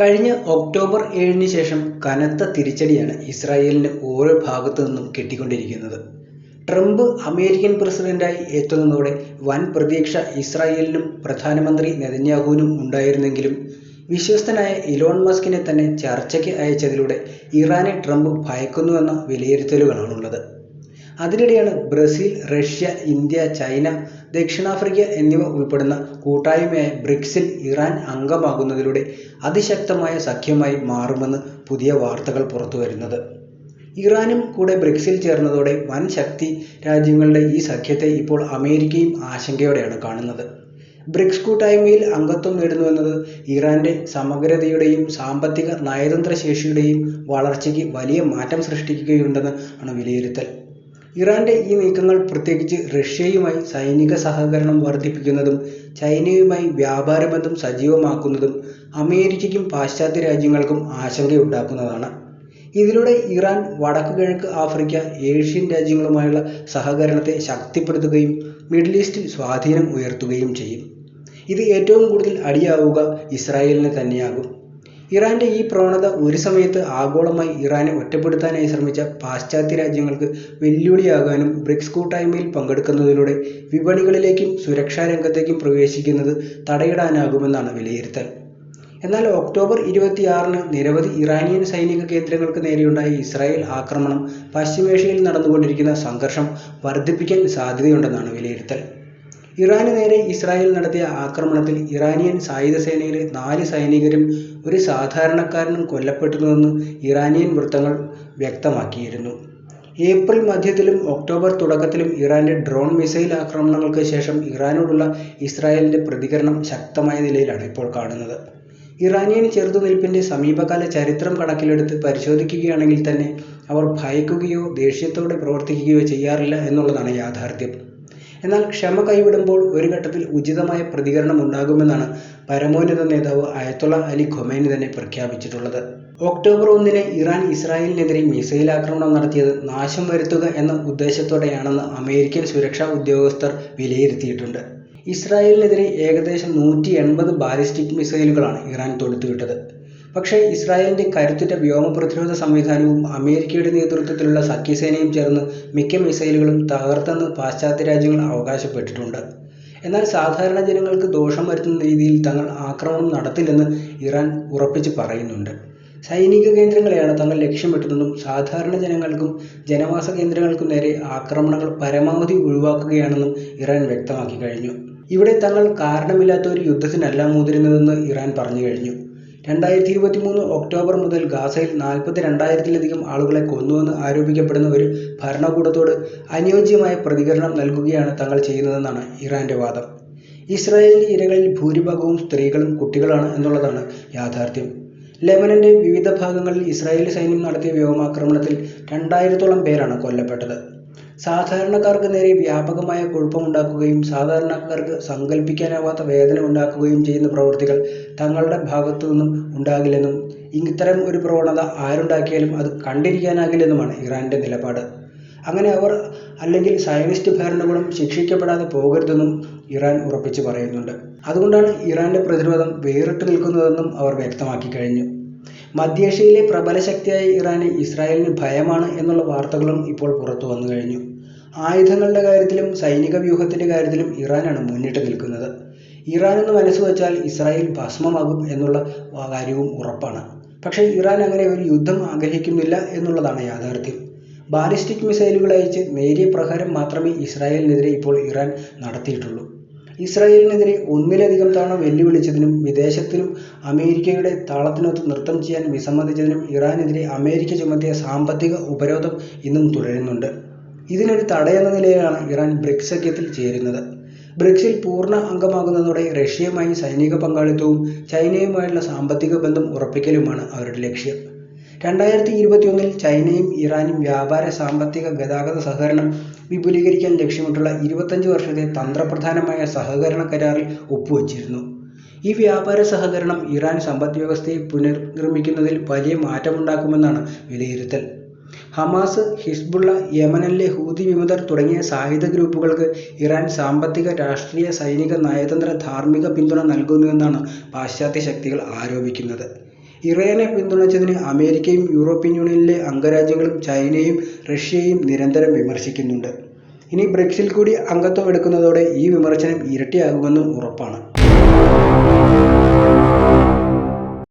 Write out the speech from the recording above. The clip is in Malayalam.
കഴിഞ്ഞ ഒക്ടോബർ ഏഴിന് ശേഷം കനത്ത തിരിച്ചടിയാണ് ഇസ്രായേലിന് ഓരോ ഭാഗത്തു നിന്നും കിട്ടിക്കൊണ്ടിരിക്കുന്നത്. ട്രംപ് അമേരിക്കൻ പ്രസിഡന്റായി എത്തുന്നതോടെ വൻ പ്രതീക്ഷ ഇസ്രായേലിനും പ്രധാനമന്ത്രി നെതന്യാഹുവിനും ഉണ്ടായിരുന്നെങ്കിലും വിശ്വസ്തനായ ഇലോൺ മസ്കിനെ തന്നെ ചർച്ചയ്ക്ക് അയച്ചതിലൂടെ ഇറാനെ ട്രംപ് ഭയക്കുന്നുവെന്ന വിലയിരുത്തലുകളാണുള്ളത്. അതിനിടെയാണ് ബ്രസീൽ റഷ്യ ഇന്ത്യ ചൈന ദക്ഷിണാഫ്രിക്ക എന്നിവ ഉൾപ്പെടുന്ന കൂട്ടായ്മയായ ബ്രിക്സിൽ ഇറാൻ അംഗമാകുന്നതിലൂടെ അതിശക്തമായ സഖ്യമായി മാറുമെന്ന് പുതിയ വാർത്തകൾ പുറത്തുവരുന്നത്. ഇറാനും കൂടെ ബ്രിക്സിൽ ചേർന്നതോടെ വൻ ശക്തി രാജ്യങ്ങളുടെ ഈ സഖ്യത്തെ ഇപ്പോൾ അമേരിക്കയും ആശങ്കയോടെയാണ് കാണുന്നത്. ബ്രിക്സ് കൂട്ടായ്മയിൽ അംഗത്വം നേടുന്നുവെന്നത് ഇറാന്റെ സമഗ്രതയുടെയും സാമ്പത്തിക നയതന്ത്ര ശേഷിയുടെയും വളർച്ചയ്ക്ക് വലിയ മാറ്റം സൃഷ്ടിക്കുകയുണ്ടെന്ന് ആണ് വിലയിരുത്തൽ. ഇറാന്റെ ഈ നീക്കങ്ങൾ പ്രത്യേകിച്ച് റഷ്യയുമായി സൈനിക സഹകരണം വർദ്ധിപ്പിക്കുന്നതും ചൈനയുമായി വ്യാപാര ബന്ധം സജീവമാക്കുന്നതും അമേരിക്കയ്ക്കും പാശ്ചാത്യ രാജ്യങ്ങൾക്കും ആശങ്കയുണ്ടാക്കുന്നതാണ്. ഇതിലൂടെ ഇറാൻ വടക്ക് കിഴക്ക് ആഫ്രിക്ക ഏഷ്യൻ രാജ്യങ്ങളുമായുള്ള സഹകരണത്തെ ശക്തിപ്പെടുത്തുകയും മിഡിൽ ഈസ്റ്റിൽ സ്വാധീനം ഉയർത്തുകയും ചെയ്യും. ഇത് ഏറ്റവും കൂടുതൽ അടിയാവുക ഇസ്രായേലിന് തന്നെയാകും. ഇറാന്റെ ഈ പ്രവണത ഒരു സമയത്ത് ആഗോളമായി ഇറാനെ ഒറ്റപ്പെടുത്താനായി ശ്രമിച്ച പാശ്ചാത്യ രാജ്യങ്ങൾക്ക് വെല്ലുവിളിയാകാനും ബ്രിക്സ് കൂട്ടായ്മയിൽ പങ്കെടുക്കുന്നതിലൂടെ വിപണികളിലേക്കും സുരക്ഷാ രംഗത്തേക്കും പ്രവേശിക്കുന്നത് തടയിടാനാകുമെന്നാണ് വിലയിരുത്തൽ. എന്നാൽ ഒക്ടോബർ ഇരുപത്തിയാറിന് നിരവധി ഇറാനിയൻ സൈനിക കേന്ദ്രങ്ങൾക്ക് നേരെയുണ്ടായ ഇസ്രായേൽ ആക്രമണം പശ്ചിമേഷ്യയിൽ നടന്നുകൊണ്ടിരിക്കുന്ന സംഘർഷം വർദ്ധിപ്പിക്കാൻ സാധ്യതയുണ്ടെന്നാണ് വിലയിരുത്തൽ. ഇറാന് നേരെ ഇസ്രായേൽ നടത്തിയ ആക്രമണത്തിൽ ഇറാനിയൻ സായുധ സേനയിലെ നാല് സൈനികരും ഒരു സാധാരണക്കാരനും കൊല്ലപ്പെട്ടുവെന്ന് ഇറാനിയൻ വൃത്തങ്ങൾ വ്യക്തമാക്കിയിരുന്നു. ഏപ്രിൽ മധ്യത്തിലും ഒക്ടോബർ തുടക്കത്തിലും ഇറാന്റെ ഡ്രോൺ മിസൈൽ ആക്രമണങ്ങൾക്ക് ശേഷം ഇറാനോടുള്ള ഇസ്രായേലിന്റെ പ്രതികരണം ശക്തമായ നിലയിലാണ് ഇപ്പോൾ കാണുന്നത്. ഇറാനിയൻ ചെറുത്തുനിൽപ്പിന്റെ സമീപകാല ചരിത്രം കണക്കിലെടുത്ത് പരിശോധിക്കുകയാണെങ്കിൽ തന്നെ അവർ ഭയക്കുകയോ ദേഷ്യത്തോടെ പ്രവർത്തിക്കുകയോ ചെയ്യാറില്ല എന്നുള്ളതാണ് യാഥാർത്ഥ്യം. എന്നാൽ ക്ഷമ കൈവിടുമ്പോൾ ഒരു ഘട്ടത്തിൽ ഉചിതമായ പ്രതികരണം ഉണ്ടാകുമെന്നാണ് പരമോന്നത നേതാവ് അയത്തുള്ള അലി ഖൊമൈനി തന്നെ പ്രഖ്യാപിച്ചിട്ടുള്ളത്. ഒക്ടോബർ ഒന്നിന് ഇറാൻ ഇസ്രായേലിനെതിരെ മിസൈൽ ആക്രമണം നടത്തിയത് നാശം വരുത്തുക എന്ന ഉദ്ദേശത്തോടെയാണെന്ന് അമേരിക്കൻ സുരക്ഷാ ഉദ്യോഗസ്ഥർ വിലയിരുത്തിയിട്ടുണ്ട്. ഇസ്രായേലിനെതിരെ ഏകദേശം നൂറ്റി എൺപത് ബാലിസ്റ്റിക് മിസൈലുകളാണ് ഇറാൻ തൊടുത്തുവിട്ടത്. പക്ഷേ ഇസ്രായേലിന്റെ കരുത്തുറ്റ വ്യോമ പ്രതിരോധ സംവിധാനവും അമേരിക്കയുടെ നേതൃത്വത്തിലുള്ള സഖ്യസേനയും ചേർന്ന് മിക്ക മിസൈലുകളും തകർത്തെന്ന് പാശ്ചാത്യ രാജ്യങ്ങൾ അവകാശപ്പെട്ടിട്ടുണ്ട്. എന്നാൽ സാധാരണ ജനങ്ങൾക്ക് ദോഷം വരുത്തുന്ന രീതിയിൽ തങ്ങൾ ആക്രമണം നടത്തില്ലെന്ന് ഇറാൻ ഉറപ്പിച്ച് പറയുന്നുണ്ട്. സൈനിക കേന്ദ്രങ്ങളെയാണ് തങ്ങൾ ലക്ഷ്യമിട്ടതെന്നും സാധാരണ ജനങ്ങൾക്കും ജനവാസ കേന്ദ്രങ്ങൾക്കും നേരെ ആക്രമണങ്ങൾ പരമാവധി ഒഴിവാക്കുകയാണെന്നും ഇറാൻ വ്യക്തമാക്കി കഴിഞ്ഞു. ഇവിടെ തങ്ങൾ കാരണമില്ലാത്ത ഒരു യുദ്ധത്തിനല്ല മുതിരുന്നതെന്ന് ഇറാൻ പറഞ്ഞു കഴിഞ്ഞു. രണ്ടായിരത്തി ഇരുപത്തി മൂന്ന് ഒക്ടോബർ മുതൽ ഗാസയിൽ നാൽപ്പത്തി രണ്ടായിരത്തിലധികം ആളുകളെ കൊന്നുവെന്ന് ആരോപിക്കപ്പെടുന്ന ഒരു ഭരണകൂടത്തോട് അനുയോജ്യമായ പ്രതികരണം നൽകുകയാണ് തങ്ങൾ ചെയ്യുന്നതെന്നാണ് ഇറാന്റെ വാദം. ഇസ്രായേലി ഇരകളിൽ ഭൂരിഭാഗവും സ്ത്രീകളും കുട്ടികളാണ് എന്നുള്ളതാണ് യാഥാർത്ഥ്യം. ലെബനന്റെ വിവിധ ഭാഗങ്ങളിൽ ഇസ്രായേലി സൈന്യം നടത്തിയ വ്യോമാക്രമണത്തിൽ രണ്ടായിരത്തോളം പേരാണ് കൊല്ലപ്പെട്ടത്. സാധാരണക്കാർക്ക് നേരെ വ്യാപകമായ കുഴപ്പമുണ്ടാക്കുകയും സാധാരണക്കാർക്ക് സങ്കല്പിക്കാനാവാത്ത വേദന ഉണ്ടാക്കുകയും ചെയ്യുന്ന പ്രവൃത്തികൾ തങ്ങളുടെ ഭാഗത്തു നിന്നും ഉണ്ടാകില്ലെന്നും ഇത്തരം ഒരു പ്രവണത ആരുണ്ടാക്കിയാലും അത് കണ്ടിരിക്കാനാകില്ലെന്നുമാണ് ഇറാന്റെ നിലപാട്. അങ്ങനെ അവർ അല്ലെങ്കിൽ സയനിസ്റ്റ് ഭരണകൂടം ശിക്ഷിക്കപ്പെടാതെ പോകരുതെന്നും ഇറാൻ ഉറപ്പിച്ചു പറയുന്നുണ്ട്. അതുകൊണ്ടാണ് ഇറാന്റെ പ്രതിരോധം വേറിട്ട് നിൽക്കുന്നതെന്നും അവർ വ്യക്തമാക്കി കഴിഞ്ഞു. മധ്യേഷ്യയിലെ പ്രബല ശക്തിയായ ഇറാന് ഇസ്രായേലിന് ഭയമാണ് എന്നുള്ള വാർത്തകളും ഇപ്പോൾ പുറത്തു വന്നു കഴിഞ്ഞു. ആയുധങ്ങളുടെ കാര്യത്തിലും സൈനിക വ്യൂഹത്തിന്റെ കാര്യത്തിലും ഇറാനാണ് മുന്നിട്ട് നിൽക്കുന്നത്. ഇറാൻ എന്ന് മനസ്സ് വെച്ചാൽ ഇസ്രായേൽ ഭസ്മമാകും എന്നുള്ള കാര്യവും ഉറപ്പാണ്. പക്ഷേ ഇറാൻ അങ്ങനെ ഒരു യുദ്ധം ആഗ്രഹിക്കുന്നില്ല എന്നുള്ളതാണ് യാഥാർത്ഥ്യം. ബാലിസ്റ്റിക് മിസൈലുകൾ അയച്ച് നേരിയ പ്രഹാരം മാത്രമേ ഇസ്രായേലിനെതിരെ ഇപ്പോൾ ഇറാൻ നടത്തിയിട്ടുള്ളൂ. ഇസ്രായേലിനെതിരെ ഒന്നിലധികം തവണ വെല്ലുവിളിച്ചതിനും വിദേശത്തിനും അമേരിക്കയുടെ താളത്തിനൊത്ത് നൃത്തം ചെയ്യാൻ വിസമ്മതിച്ചതിനും ഇറാനെതിരെ അമേരിക്ക ചുമത്തിയ സാമ്പത്തിക ഉപരോധം ഇന്നും തുടരുന്നുണ്ട്. ഇതിനൊരു തടയെന്ന നിലയിലാണ് ഇറാൻ ബ്രിക്സ് സഖ്യത്തിൽ ചേരുന്നത്. ബ്രിക്സിൽ പൂർണ അംഗമാകുന്നതോടെ റഷ്യയുമായി സൈനിക പങ്കാളിത്തവും ചൈനയുമായുള്ള സാമ്പത്തിക ബന്ധം ഉറപ്പിക്കലുമാണ് അവരുടെ ലക്ഷ്യം. രണ്ടായിരത്തി ഇരുപത്തിയൊന്നിൽ ചൈനയും ഇറാനും വ്യാപാര സാമ്പത്തിക ഗതാഗത സഹകരണം വിപുലീകരിക്കാൻ ലക്ഷ്യമിട്ടുള്ള ഇരുപത്തഞ്ച് വർഷത്തെ തന്ത്രപ്രധാനമായ സഹകരണ കരാറിൽ ഒപ്പുവച്ചിരുന്നു. ഈ വ്യാപാര സഹകരണം ഇറാൻ സമ്പദ് വ്യവസ്ഥയെ പുനർനിർമ്മിക്കുന്നതിൽ വലിയ മാറ്റമുണ്ടാക്കുമെന്നാണ് വിലയിരുത്തൽ. ഹമാസ് ഹിസ്ബുള്ള യമനിലെ ഹൂതി വിമതർ തുടങ്ങിയ സായുധ ഗ്രൂപ്പുകൾക്ക് ഇറാൻ സാമ്പത്തിക രാഷ്ട്രീയ സൈനിക നയതന്ത്ര ധാർമ്മിക പിന്തുണ നൽകുന്നുവെന്നാണ് പാശ്ചാത്യ ശക്തികൾ ആരോപിക്കുന്നത്. ഇറാനെ പിന്തുണച്ചതിന് അമേരിക്കയും യൂറോപ്യൻ യൂണിയനിലെ അംഗരാജ്യങ്ങളും ചൈനയും റഷ്യയും നിരന്തരം വിമർശിക്കുന്നുണ്ട്. ഇനി ബ്രിക്സിൽ കൂടി അംഗത്വം എടുക്കുന്നതോടെ ഈ വിമർശനം ഇരട്ടിയാകുമെന്നും ഉറപ്പാണ്.